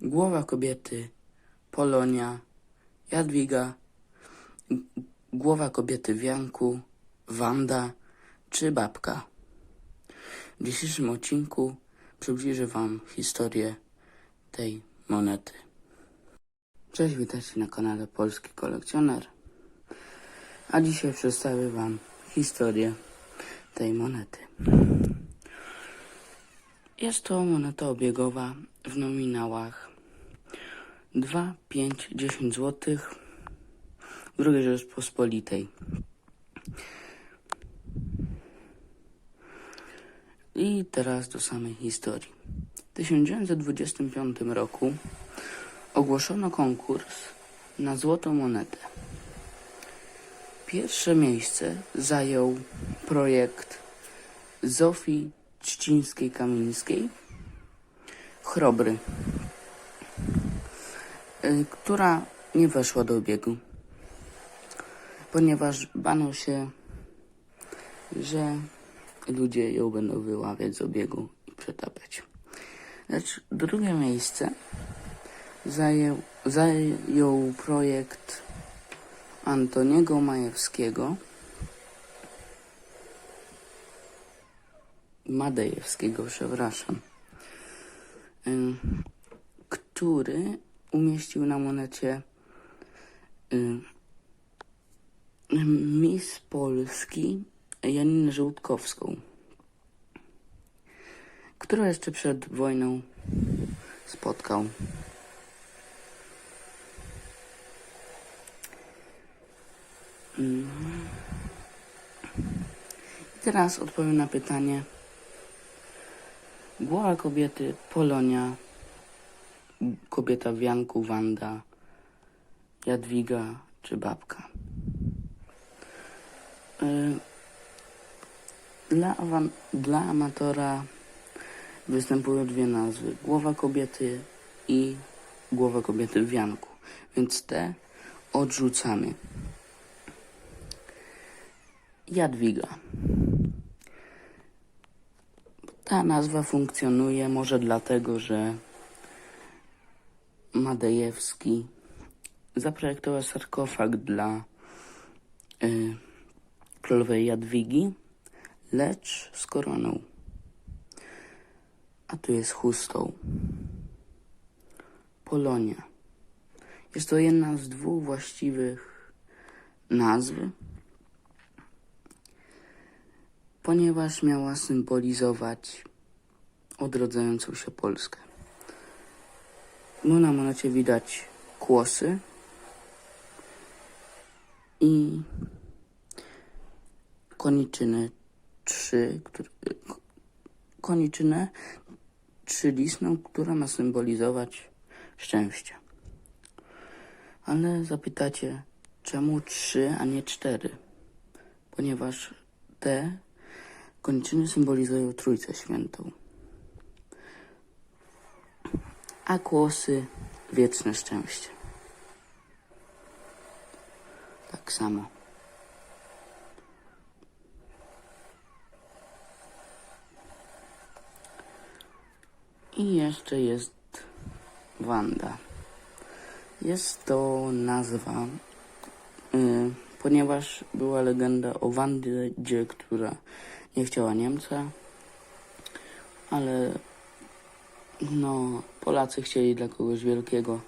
Głowa kobiety, Polonia, Jadwiga, głowa kobiety w Janku, Wanda czy babka. W dzisiejszym odcinku przybliżę Wam historię tej monety. Cześć, witajcie na kanale Polski Kolekcjoner. A dzisiaj przedstawię Wam historię tej monety. Jest to moneta obiegowa w nominałach 2, 5, 10 zł II Rzeczpospolitej. I teraz do samej historii. W 1925 roku ogłoszono konkurs na złotą monetę. Pierwsze miejsce zajął projekt Zofii Trzcińskiej-Kamińskiej Chrobry, która nie weszła do obiegu, ponieważ bano się, że ludzie ją będą wyławiać z obiegu i przetapiać. Lecz drugie miejsce zajął, zajął projekt Antoniego Majewskiego Madejewskiego, przepraszam, y, który umieścił na monecie y, Miss Polski Janinę Żołdkowską, którą jeszcze przed wojną spotkał. I teraz odpowiem na pytanie. Głowa kobiety, Polonia, kobieta w Janku, Wanda, Jadwiga czy babka. Y, Dla, dla amatora występują dwie nazwy. Głowa kobiety i głowa kobiety w Janku. Więc te odrzucamy. Jadwiga. Ta nazwa funkcjonuje może dlatego, że Madejewski zaprojektował sarkofag dla y, królowej Jadwigi, lecz z koroną. A tu jest chustą. Polonia. Jest to jedna z dwóch właściwych nazw, ponieważ miała symbolizować odrodzającą się Polskę. No na monecie widać kłosy i koniczyny trzy, który, ko- koniczynę trzylistną, która ma symbolizować szczęście. Ale zapytacie, czemu trzy, a nie cztery? Ponieważ te Kończyny symbolizują Trójcę Świętą, a kłosy wieczne szczęście. Tak samo. I jeszcze jest Wanda. Jest to nazwa Y, ponieważ była legenda o Wandzie, która nie chciała Niemca, ale no, Polacy chcieli dla kogoś wielkiego,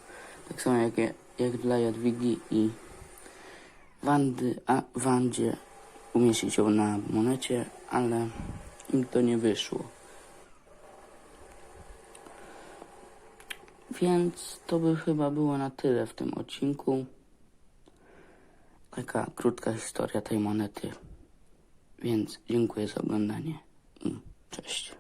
tak samo jak, jak dla Jadwigi i Wandy, a Wandzie umieścić ją na monecie, ale im to nie wyszło. Więc to by chyba było na tyle w tym odcinku. Taka krótka historia tej monety. Więc dziękuję za oglądanie i cześć.